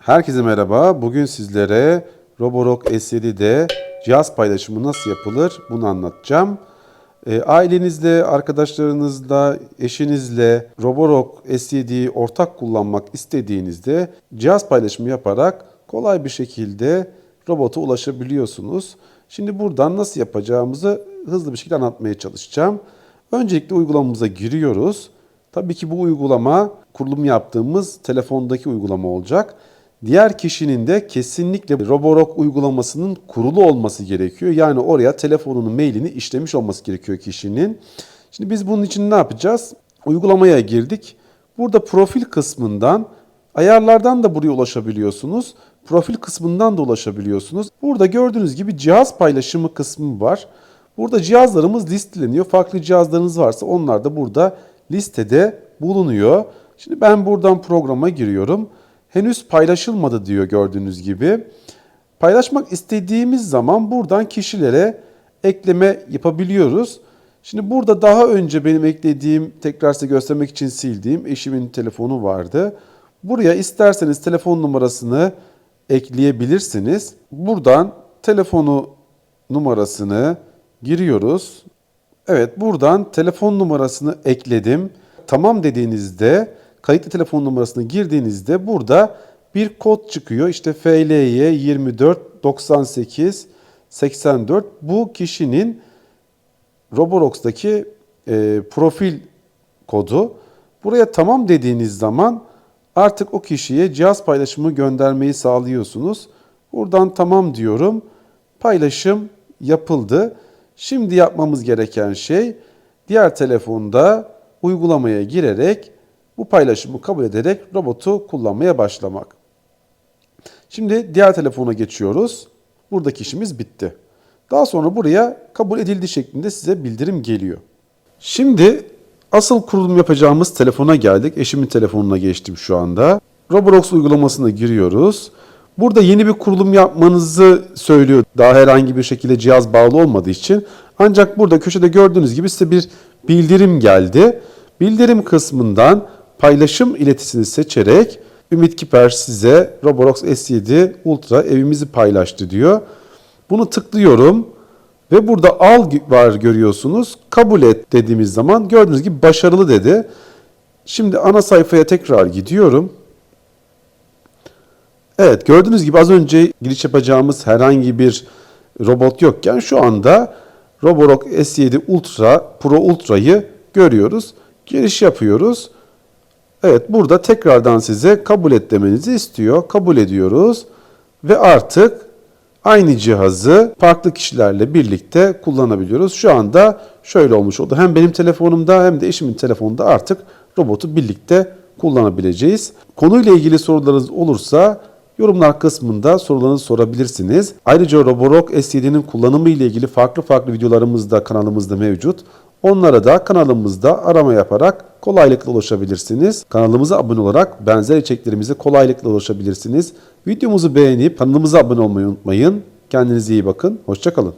Herkese merhaba. Bugün sizlere Roborock S7'de cihaz paylaşımı nasıl yapılır bunu anlatacağım. E, ailenizle, arkadaşlarınızla, eşinizle Roborock S7'yi ortak kullanmak istediğinizde cihaz paylaşımı yaparak kolay bir şekilde robota ulaşabiliyorsunuz. Şimdi buradan nasıl yapacağımızı hızlı bir şekilde anlatmaya çalışacağım. Öncelikle uygulamamıza giriyoruz. Tabii ki bu uygulama kurulum yaptığımız telefondaki uygulama olacak. Diğer kişinin de kesinlikle Roborock uygulamasının kurulu olması gerekiyor. Yani oraya telefonunun mailini işlemiş olması gerekiyor kişinin. Şimdi biz bunun için ne yapacağız? Uygulamaya girdik. Burada profil kısmından ayarlardan da buraya ulaşabiliyorsunuz. Profil kısmından da ulaşabiliyorsunuz. Burada gördüğünüz gibi cihaz paylaşımı kısmı var. Burada cihazlarımız listeleniyor. Farklı cihazlarınız varsa onlar da burada listede bulunuyor. Şimdi ben buradan programa giriyorum. Henüz paylaşılmadı diyor gördüğünüz gibi. Paylaşmak istediğimiz zaman buradan kişilere ekleme yapabiliyoruz. Şimdi burada daha önce benim eklediğim, tekrar size göstermek için sildiğim eşimin telefonu vardı. Buraya isterseniz telefon numarasını ekleyebilirsiniz. Buradan telefonu numarasını giriyoruz. Evet buradan telefon numarasını ekledim. Tamam dediğinizde kayıtlı telefon numarasını girdiğinizde burada bir kod çıkıyor. İşte FLY 24 98 84 bu kişinin Roborox'taki e, profil kodu. Buraya tamam dediğiniz zaman artık o kişiye cihaz paylaşımı göndermeyi sağlıyorsunuz. Buradan tamam diyorum. Paylaşım yapıldı. Şimdi yapmamız gereken şey diğer telefonda uygulamaya girerek bu paylaşımı kabul ederek robotu kullanmaya başlamak. Şimdi diğer telefona geçiyoruz. Buradaki işimiz bitti. Daha sonra buraya kabul edildi şeklinde size bildirim geliyor. Şimdi asıl kurulum yapacağımız telefona geldik. Eşimin telefonuna geçtim şu anda. Roborox uygulamasına giriyoruz. Burada yeni bir kurulum yapmanızı söylüyor. Daha herhangi bir şekilde cihaz bağlı olmadığı için. Ancak burada köşede gördüğünüz gibi size bir bildirim geldi. Bildirim kısmından paylaşım iletisini seçerek Ümit Kiper size Roborox S7 Ultra evimizi paylaştı diyor. Bunu tıklıyorum ve burada al var görüyorsunuz. Kabul et dediğimiz zaman gördüğünüz gibi başarılı dedi. Şimdi ana sayfaya tekrar gidiyorum. Evet gördüğünüz gibi az önce giriş yapacağımız herhangi bir robot yokken şu anda Roborock S7 Ultra Pro Ultra'yı görüyoruz. Giriş yapıyoruz. Evet burada tekrardan size kabul et demenizi istiyor. Kabul ediyoruz ve artık aynı cihazı farklı kişilerle birlikte kullanabiliyoruz. Şu anda şöyle olmuş oldu. Hem benim telefonumda hem de eşimin telefonunda artık robotu birlikte kullanabileceğiz. Konuyla ilgili sorularınız olursa yorumlar kısmında sorularınızı sorabilirsiniz. Ayrıca Roborock S7'nin kullanımı ile ilgili farklı farklı videolarımız da kanalımızda mevcut. Onlara da kanalımızda arama yaparak kolaylıkla ulaşabilirsiniz. Kanalımıza abone olarak benzer içeriklerimize kolaylıkla ulaşabilirsiniz. Videomuzu beğenip kanalımıza abone olmayı unutmayın. Kendinize iyi bakın. Hoşçakalın.